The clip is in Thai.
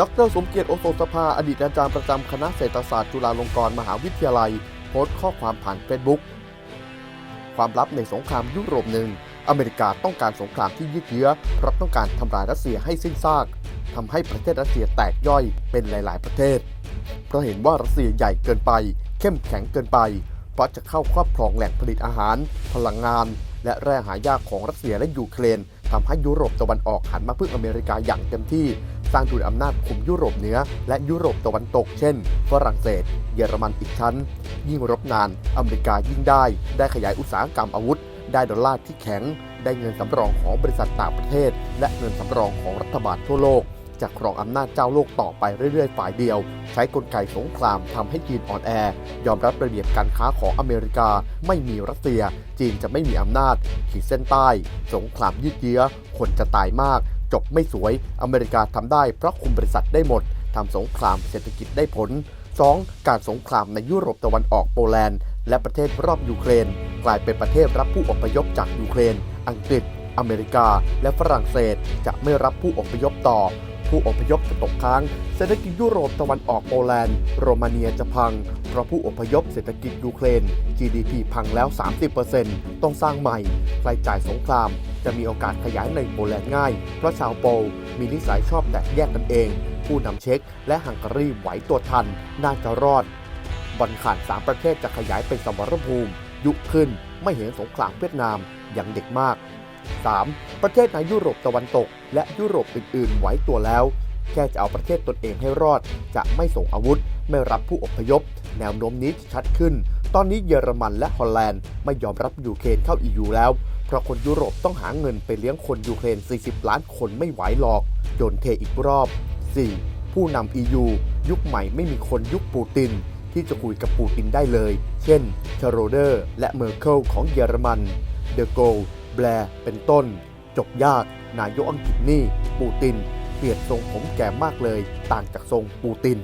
ดรสมเกียรติโอโสสภาอดีตอาจารย์ประจำคณะเศรษฐศาสตร์จุฬาลงกรณ์มหาวิทยาลัย โพสต์ข้อความผ่านเฟซบุ๊กความลับในสงครามยุโรปหนึ่ง อเมริกาต้องการสงครามที่ยืดเยื้อเพราะต้องการทำลายรัสเซียให้สิ้นซากทำให้ประเทศรัสเซียแตกย่อยเป็นหลาย ๆ ประเทศ เพราะเห็นว่ารัสเซียใหญ่เกินไป เข้มแข็งเกินไป เพราะจะเข้าครอบครองแหล่งผลิตอาหาร พลังงาน และแร่หายากของรัสเซียและยูเครนทำให้ยุโรปตะวันออกหันมาพึ่งอเมริกาอย่างเต็มที่ สร้างดุลอำนาจคุมยุโรปเหนือ และยุโรปตะวันตก เช่น ฝรั่งเศส เยอรมันอีกชั้น ยิ่งรบนาน อเมริกายิ่งได้ ได้ขยายอุตสาหกรรมอาวุธ ได้ดอลลาร์ที่แข็ง ได้เงินสำรองของบริษัทต่างประเทศ และเงินสำรองของรัฐบาลทั่วโลกจะครองอำนาจเจ้าโลกต่อไปเรื่อยๆ ฝ่ายเดียว ใช้กลไกสงครามทำให้จีนอ่อนแอ ยอมรับระเบียบการค้าของอเมริกา ไม่มีรัสเซีย จีนจะไม่มีอำนาจ ขีดเส้นใต้ สงครามยืดเยื้อคนจะตายมาก จบไม่สวย อเมริกาทำได้เพราะคุมบริษัทได้หมดทำสงครามเศรษฐกิจได้ผล 2. การสงครามในยุโรปตะวันออกโปแลนด์ และประเทศรอบยูเครน กลายเป็นประเทศรับผู้อพยพจากยูเครน อังกฤษ อเมริกา และฝรั่งเศส จะไม่รับผู้อพยพต่อ ผู้อพยพจะตกค้าง เศรษฐกิจยุโรปตะวันออกโปแลนด์ โรมาเนียจะพัง เพราะผู้อพยพเศรษฐกิจยูเครน GDP พังแล้ว 30%ต้องสร้างใหม่ใครจ่ายสงคราม จะมีโอกาสขยายในโปแลนด์ง่าย เพราะชาวโปลมีนิสัยชอบแตกแยกกันเอง ผู้นำเช็กและฮังการีไหวตัวทัน น่าจะรอดบอลข่านสามประเทศจะขยายเป็นสมรภูมิ ยุคขึ้นไม่เห็นสงครามเวียดนามอย่างเด็กมาก 3. ประเทศในยุโรปตะวันตก และยุโรปอื่นๆไหวตัวแล้ว แค่จะเอาประเทศตนเองให้รอด จะไม่ส่งอาวุธ ไม่รับผู้อพยพ แนวโน้มนี้ชัดขึ้น ตอนนี้เยอรมันและฮอลแลนด์ไม่ยอมรับยูเครนเข้า EU แล้ว เพราะคนยุโรปต้องหาเงินไปเลี้ยงคนยูเครน 40 ล้านคนไม่ไหวหรอกโยนเทอีกรอบ 4. ผู้นำ EU ยุคใหม่ไม่มีคนยุคปูติน ที่จะคุยกับปูตินได้เลย เช่นชโรเดอร์ และเมอร์เคิลของเยอรมัน เดอโกลแบร์เป็นต้น จบยาก นายกอังกฤษนี่ ปูติน เปลี่ยนทรงผมแก่มากเลย ต่างจากทรงปูติน